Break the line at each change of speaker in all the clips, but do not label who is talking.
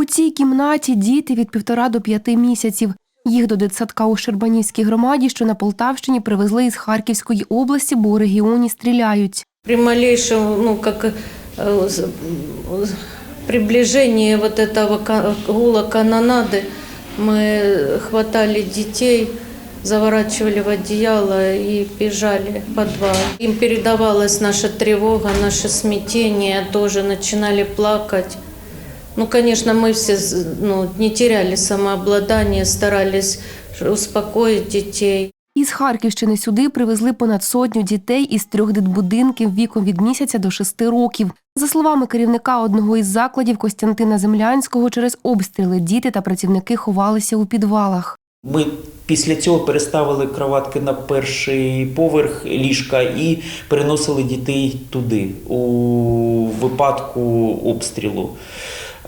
У цій кімнаті діти від півтора до п'яти місяців. Їх до дитсадка у Щербанівській громаді, що на Полтавщині, привезли із Харківської області, бо у регіоні стріляють.
При малейшем, ну, как э, з- з- приближении вот этого ка- гула канонады мы хватали детей, заворачивали в одеяло и бежали в подвал. Им передавалась наша тревога, наше смятение, тоже начинали плакать. Ну, конечно, мы все з- ну, не теряли самообладание, старались успокоить детей.
Із Харківщини сюди привезли понад сотню дітей із трьох дитбудинків віком від місяця до шести років. За словами керівника одного із закладів Костянтина Землянського, через обстріли діти та працівники ховалися у підвалах.
Ми після цього переставили кроватки на перший поверх ліжка і переносили дітей туди у випадку обстрілу.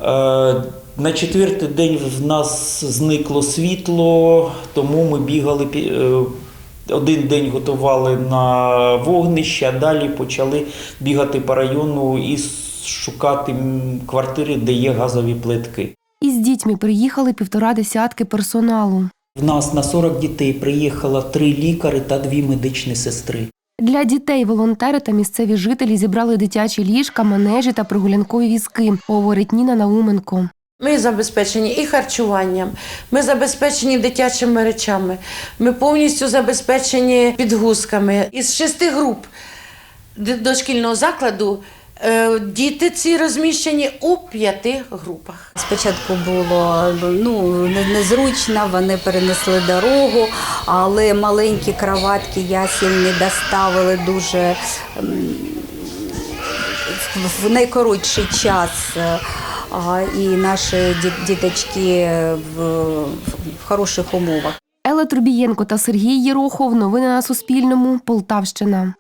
Е, На четвертий день в нас зникло світло, тому ми бігали е, один день готували на вогнище, а далі почали бігати по району і шукати квартири, де є газові плитки.
Із дітьми приїхали півтора десятки персоналу.
В нас на 40 дітей приїхало три лікари та дві медичні сестри.
Для дітей волонтери та місцеві жителі зібрали дитячі ліжка, манежі та прогулянкові візки, говорить Ніна Науменко.
Ми забезпечені і харчуванням, ми забезпечені дитячими речами, ми повністю забезпечені підгузками. Із шести груп дошкільного закладу діти ці розміщені у п'яти групах.
Спочатку було ну, незручно, вони перенесли дорогу, але маленькі кроватки ясельні доставили дуже в- найкоротший час. е, І наші ді- діточки в, в хороших умовах.
Елла Трубієнко та Сергій Єрохов. Новини на Суспільному. Полтавщина.